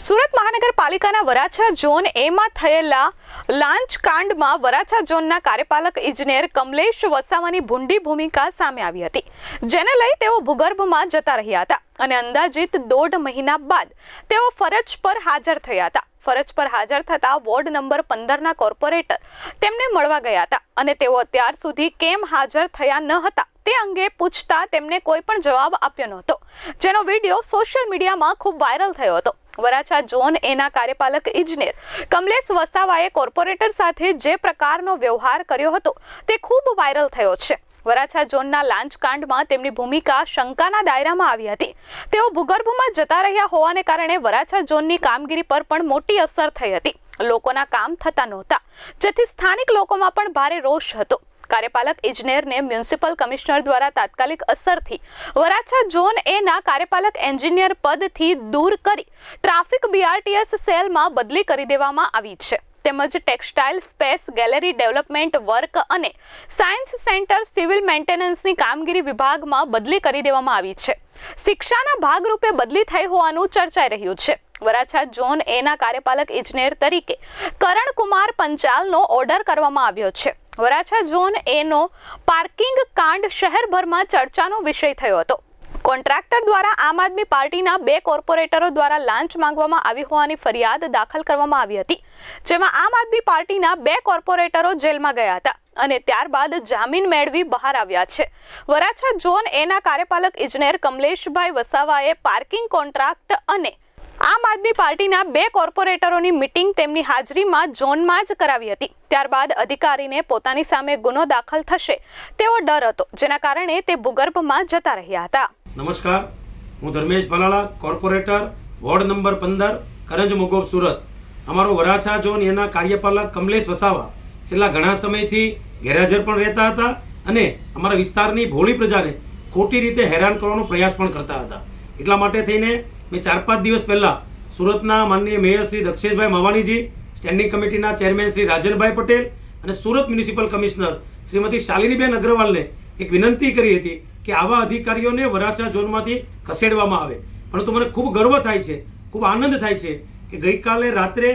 સુરત મહાનગરપાલિકાના વરાછા ઝોન એમાં થયેલા લાંચ કાંડમાં વરાછા ઝોનના કાર્યપાલક ઇજનેર કમલેશ વસાવાની ભૂંડી ભૂમિકા સામે આવી હતી, જેને લઈ તેઓ ભૂગર્ભમાં જતા રહ્યા હતા અને અંદાજિત દોઢ મહિના બાદ તેઓ ફરજ પર હાજર થયા હતા. ફરજ પર હાજર થતા વોર્ડ નંબર પંદરના કોર્પોરેટર તેમને મળવા ગયા હતા અને તેઓ અત્યાર સુધી કેમ હાજર થયા ન હતા તે અંગે પૂછતા તેમને કોઈ પણ જવાબ આપ્યો નહોતો, જેનો વીડિયો સોશિયલ મીડિયામાં ખૂબ વાયરલ થયો હતો. વરાછા ઝોન એના કાર્યપાલક ઇજનેર. કમલેશ વસાવાએ કોર્પોરેટર સાથે જે પ્રકારનો વ્યવહાર કર્યો હતો, તે ખૂબ વાયરલ થયો છે. વરાછા ઝોનના લાંચ કાંડમાં તેમની ભૂમિકા શંકાના દાયરામાં આવી હતી. તેઓ ભૂગર્ભમાં જતા રહ્યા હોવાને કારણે વરાછા ઝોનની કામગીરી પર પણ મોટી અસર થઈ હતી. લોકોના કામ થતા નહોતા, જેથી સ્થાનિક લોકોમાં પણ ભારે રોષ હતો. કાર્યપાલક ઇજનેરને મ્યુનિસિપલ કમિશનર દ્વારા તાત્કાલિક અસરથી વરાછા ઝોન એના કાર્યપાલક એન્જિનિયર પદથી દૂર કરી ટ્રાફિક બીઆરટીએસ સેલમાં બદલી કરી દેવામાં આવી છે. તેમજ textile space gallery development work અને સાયન્સ સેન્ટર સિવિલ મેન્ટેનન્સની કામગીરી વિભાગમાં બદલી કરી દેવામાં આવી છે. શિક્ષાના ભાગરૂપે બદલી થઈ હોવાનું ચર્ચાઈ રહ્યું છે. વરાછા ઝોન એના કાર્યપાલક ઇજનેર તરીકે કરણકુમાર પંચાલનો ઓર્ડર કરવામાં આવ્યો છે. વરાછા ઝોન એનો પાર્કિંગ કાંડ શહેરભરમાં ચર્ચાનો વિષય થયો હતો. કોન્ટ્રાક્ટર દ્વારા આમ આદમી પાર્ટીના બે કોર્પોરેટરો દ્વારા લાંચ માંગવામાં આવી હોવાની ફરિયાદ દાખલ કરવામાં આવી હતી, જેમાં આમ આદમી પાર્ટીના બે કોર્પોરેટરો જેલમાં ગયા હતા અને ત્યારબાદ જામીન મેળવી બહાર આવ્યા છે. વરાછા ઝોન એના કાર્યપાલક ઇજનેર કમલેશભાઈ વસાવાએ પાર્કિંગ કોન્ટ્રાક્ટ અને આમ આદમી પાર્ટીના બે કોર્પોરેટરોની મિટિંગ તેમની હાજરીમાં ઝોનમાં જ કરાવી હતી. ત્યારબાદ અધિકારીને પોતાની સામે ગુનો દાખલ થશે. તેવો ડર હતો, જેના કારણે તે ભૂગર્ભમાં જતા રહ્યા હતા. નમસ્કાર. હું Dharmesh Bhalala corporator, ward number પંદર, કરંજ મુગોબ સુરત. અમારો વરાછા ઝોન એના કાર્યપાલક કમલેશ વસાવા છેલ્લા ઘણા સમયથી ગેરહાજર પણ રહેતા હતા અને અમારા વિસ્તારની ભોળી પ્રજાને ખોટી રીતે હેરાન કરવાનો પ્રયાસ પણ કરતા હતા. એટલા માટે થઈને મેં ચાર પાંચ દિવસ પહેલા સુરતના માનનીય મેયર શ્રી દક્ષેશભાઈ માવાણીજી સ્ટેન્ડિંગ કમિટીના ચેરમેન શ્રી રાજનભાઈ પટેલ અને સુરત મ્યુનિસિપલ કમિશનર શ્રીમતી શાલિનીબેન અગ્રવાલને એક વિનંતી કરી હતી કે આવા અધિકારીઓને વરાછા ઝોનમાંથી ખસેડવામાં આવે. પરંતુ મને ખૂબ ગર્વ થાય છે, ખૂબ આનંદ થાય છે કે ગઈકાલે રાત્રે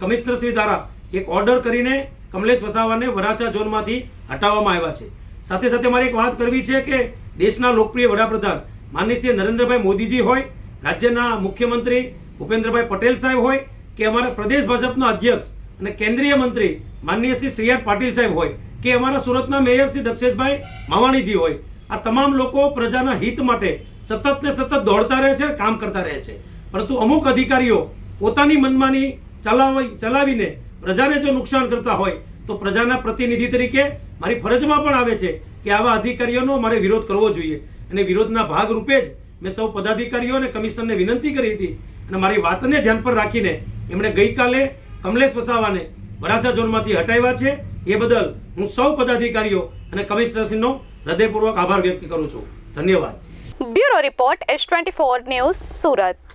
કમિશનર શ્રી દ્વારા એક ઓર્ડર કરીને કમલેશ વસાવાને વરાછા ઝોનમાંથી હટાવવામાં આવ્યા છે. સાથે સાથે મારે એક વાત કરવી છે કે દેશના લોકપ્રિય વડાપ્રધાન માનનીય નરેન્દ્રભાઈ મોદીજી હોય, રાજ્યના મુખ્યમંત્રી ભૂપેન્દ્રભાઈ પટેલ સાહેબ હોય કે અમારા પ્રદેશ ભાજપના અધ્યક્ષ અને કેન્દ્રીય મંત્રી માનનીય શ્રી સી આર પાટીલ સાહેબ હોય કે અમારા સુરતના મેયર શ્રી દક્ષેશભાઈ માવાણીજી હોય, આ તમામ લોકો પ્રજાના હિત માટે સતત ને સતત દોડતા રહે છે, કામ કરતા રહે છે. પરંતુ અમુક અધિકારીઓ પોતાની મનમાની ચલાવી ચલાવીને પ્રજાને જો નુકસાન કરતા હોય, તો પ્રજાના પ્રતિનિધિ તરીકે મારી ફરજમાં પણ આવે છે કે આવા અધિકારીઓનો મારે વિરોધ કરવો જોઈએ. અને વિરોધના ભાગરૂપે જ મેં સૌ પદાધિકારીઓ અને કમિશનરને વિનંતી કરી હતી અને મારી વાતને ધ્યાન પર રાખીને એમણે ગઈકાલે કમલેશ વસાવાને વરાછા ઝોનમાંથી હટાવ્યા છે. એ બદલ હું સૌ પદાધિકારીઓ અને કમિશનરશ્રીનો હૃદયપૂર્વક આભાર વ્યક્ત કરું છું. ધન્યવાદ. Bureau report S twenty four news Surat.